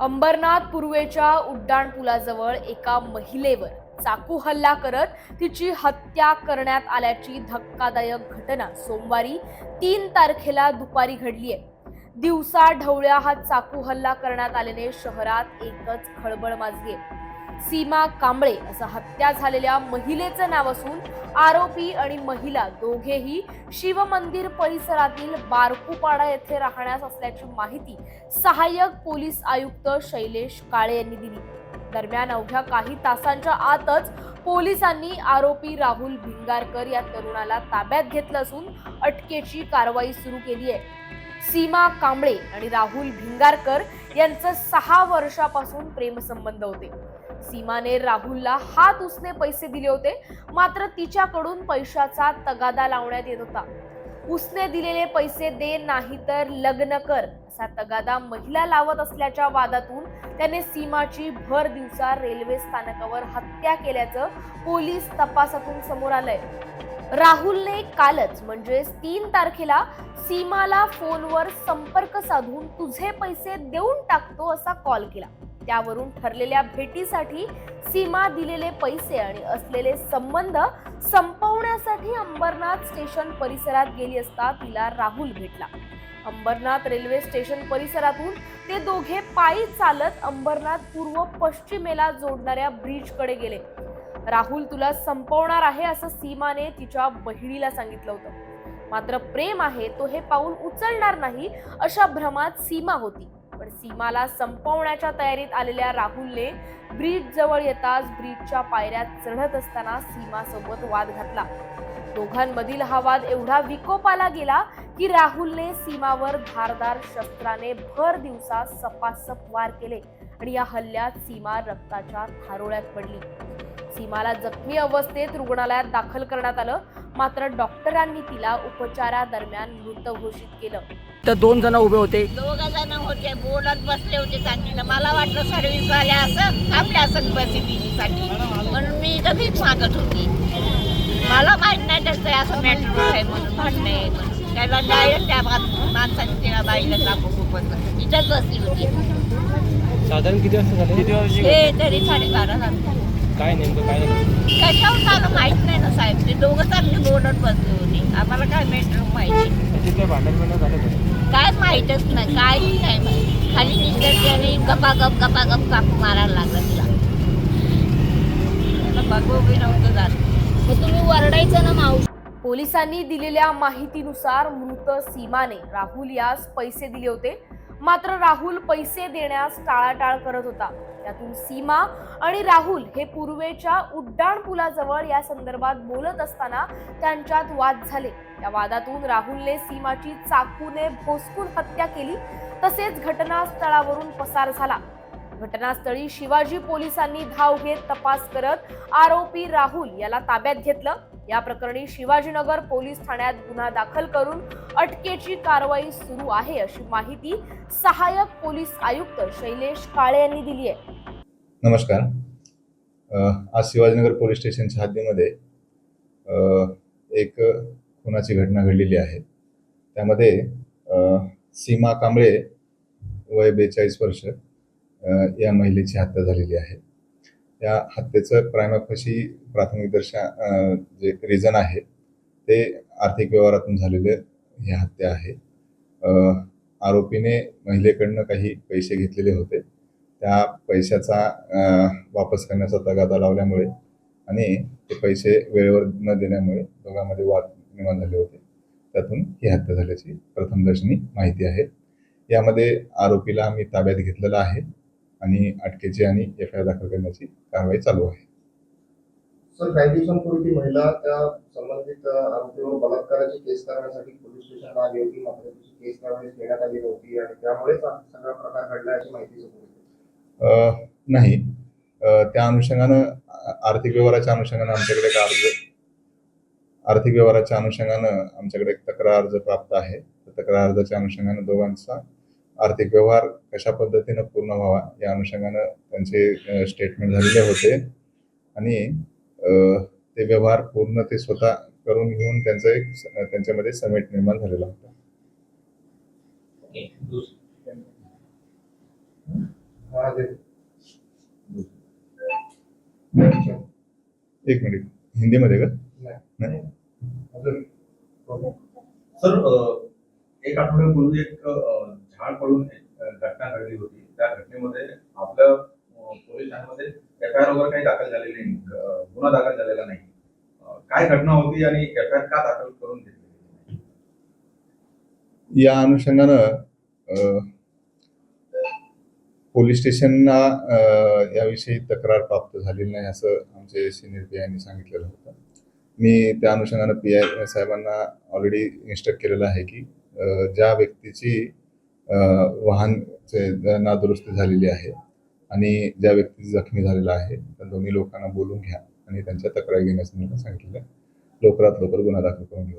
अंबरनाथ पूर्वेच्या उड्डाणपुलाजवळ एका महिलेवर चाकू हल्ला करत तिची हत्या करण्यात आल्याची धक्कादायक घटना सोमवारी तीन तारखेला दुपारी घडली आहे. दिवसा ढवळ्या हा चाकू हल्ला करण्यात आल्याने शहरात एकच खळबळ माजली आहे. सीमा कांबळे असं हत्या झालेल्या महिलेचं नाव असून आरोपी आणि महिला दोघेही शिवमंदिर परिसरातील बारकुपाडा येथे राहण्यास असल्याची माहिती सहाय्यक पोलीस आयुक्त शैलेश काळे यांनी दिली. दरम्यान अवघ्या काही तासांच्या आतच पोलिसांनी आरोपी राहुल भिंगारकर या तरुणाला ताब्यात घेतलं असून अटकेची कारवाई सुरू केली आहे. सीमा कांबळे आणि राहुल भिंगारकर यांचं सहा वर्षापासून प्रेमसंबंध होते. सीमाने राहुलला हात उसने पैसे दिले होते. मात्र तिच्याकडून पैशाचा तगादा लावण्यात येत होता. उसने दिलेले पैसे दे नाही तर लग्न कर असा तगादा महिला लावत असल्याच्या वादातून त्याने सीमाची भर दिवसा रेल्वे स्थानकावर हत्या केल्याचं पोलीस तपासातून समोर आलंय. राहुलने कालच म्हणजेच तीन तारखेला सीमाला फोनवर संपर्क साधून तुझे पैसे देऊन टाकतो असा कॉल केला. त्यावरून ठरलेल्या भेटीसाठी सीमा दिलेले पैसे आणि असलेले संबंध संपवण्यासाठी अंबरनाथ स्टेशन परिसरात गेली असता तिला राहुल भेटला. अंबरनाथ रेल्वे स्टेशन परिसरातून ते दोघे पायी चालत अंबरनाथ पूर्व पश्चिमेला जोडणाऱ्या ब्रिजकडे गेले. राहुल तुला संपवणार आहे असं सीमाने तिच्या बहिणीला सांगितलं होतं. मात्र प्रेम आहे तो हे पाऊल उचलणार नाही अशा भ्रमात सीमा होती. पण सीमाला संपवण्याच्या तयारीत आलेल्या राहुलने ब्रिज जवळ येताच ब्रिजच्या पायऱ्यात चढत असताना सीमासोबत वाद घातला. दोघांमधील हा वाद एवढा विकोपाला गेला की राहुलने सीमावर धारदार शस्त्राने भर दिवसा सपासप वार केले आणि या हल्ल्यात सीमा रक्ताच्या थारोळ्यात पडली. सीमाला जखमी अवस्थेत रुग्णालयात दाखल करण्यात आलं. मात्र डॉक्टरांनी तिला उपचारादरम्यान मृत घोषित केलं. तर दोन जण उभे होते. दोघ जण होते. बोलत बसले होते चांगले मला वाटलं सर्व्हिस आल्या असं थांबल्या असं बसिसाठी म्हणून मी इथं भीक मागत होती. मला माहीत नाही त्याचं असं मॅटर आहे म्हणून म्हणणं आहे. त्याला डायरेक्ट त्या माणसाने त्या बाईला इथंच बसली होती. साधारण किती वाजता झाले? किती वाजता हे तरी साडेबारा झाले. काय नेमकं काय नाही कशावर झालं माहीत नाही ना साहेब. ते दोघं चांगले बोलत बसले होते. आम्हाला काय मॅटर माहिती? त्याचे काय भांडण बिंडण झालं का? काय माहीतच नाही. काय नाही माहीत. खाली निघत त्याने गपागप गपागप कापू मारायला लागला तिला. त्याला बघू बी नव्हतं झालं. मग तुम्ही वरडायचं ना मावशी पोलिसांनी दिलेल्या माहितीनुसार मृत सीमाने राहुल यास पैसे दिले होते. मात्र राहुल पैसे देण्यास टाळाटाळ करत होता. त्यातून सीमा आणि राहुल हे पूर्वेच्या उड्डाण पुलाजवळ या संदर्भात बोलत असताना त्यांच्यात वाद झाले. या वादातून राहुलने सीमाची चाकूने भोसकून हत्या केली. तसेच घटनास्थळावरून पसार झाला. घटनास्थळी शिवाजी पोलिसांनी धाव घेत तपास करत आरोपी राहुल याला ताब्यात घेतलं. या प्रकरणी शिवाजीनगर पोलीस ठाण्यात गुन्हा दाखल करून अटकेची कारवाई सुरू आहे अशी माहिती सहाय्यक पोलीस आयुक्त शैलेश काळे यांनी दिली आहे. नमस्कार. आज शिवाजीनगर पोलीस स्टेशनच्या हद्दीमध्ये एक खुनाची घटना घडलेली आहे. त्यामध्ये सीमा कांबळे वय बेचाळीस वर्ष या महिलेची हत्या झालेली आहे. या हत्येचं प्रायमाफशी प्राथमिक दर्शा जे रिझन आहे ते आर्थिक व्यवहारातून झालेले ही हत्या आहे. आरोपीने महिलेकडनं काही पैसे घेतलेले होते. त्या पैशाचा वापस करण्याचा तगादा लावल्यामुळे आणि ते पैसे वेळेवर न देण्यामुळे दोघांमध्ये वाद निर्माण झाले होते. त्यातून ही हत्या झाल्याची प्रथमदर्शनी माहिती आहे. यामध्ये आरोपीला आम्ही ताब्यात घेतलेला आहे. आणि अटकेची आणि एफ आय आर दाखल करण्याची कारवाई चालू आहे. सर काही दिवसांपूर्वी ती महिला त्या संबंधित आरोपीवर बलात्काराची केस करण्यासाठी पोलीस स्टेशनला आली होती मात्र तिची केस त्यावेळेस घेण्यात आली नव्हती आणि त्यामुळेच सगळा प्रकार घडला अशी माहिती समोर नाही. त्या अनुषंगानं आर्थिक व्यवहाराच्या अनुषंगानं आमच्याकडे एक अर्ज आर्थिक व्यवहाराच्या अनुषंगानं आमच्याकडे एक तक्रार अर्ज प्राप्त आहे. त्या तक्रार अर्जाच्या अनुषंगानं दोघांचा आर्थिक व्यवहार कशा पद्धतीनं पूर्ण व्हावा या अनुषंगानं त्यांचे स्टेटमेंट झालेले होते. आणि ते व्यवहार पूर्ण ते स्वतः करून घेऊन त्यांचं एक त्यांच्यामध्ये समेट निर्माण झालेला होता. एक मिनिट हिंदीमध्ये का? नाही. सर एक आठवड्यापूर्वी एक अ, पडून घटना घडली होती. त्या घटनेमध्ये आपल्या पोलिसांमध्ये एफ आय आर वगैरे काही दाखल झालेली नाही. गुन्हा दाखल झालेला नाही. काय घटना होती आणि एफ आय आर का दाखल करून घेतली या अनुषंगानं पोलीस स्टेशनना याविषयी तक्रार प्राप्त झालेली नाही असं आमचे सिनियर पी आयनी सांगितलेलं होतं. मी त्या अनुषंगानं पी आय साहेबांना ऑलरेडी इन्स्ट्रक्ट केलेलं आहे की ज्या व्यक्तीची वाहन नादुरुस्त नादुरुस्ती झालेली आहे आणि ज्या व्यक्ती जखमी झालेला आहे त्या दोन्ही लोकांना बोलून घ्या आणि त्यांच्या तक्रारी घेण्यास सांगितलं लवकरात लवकर गुन्हा दाखल करून घेऊ.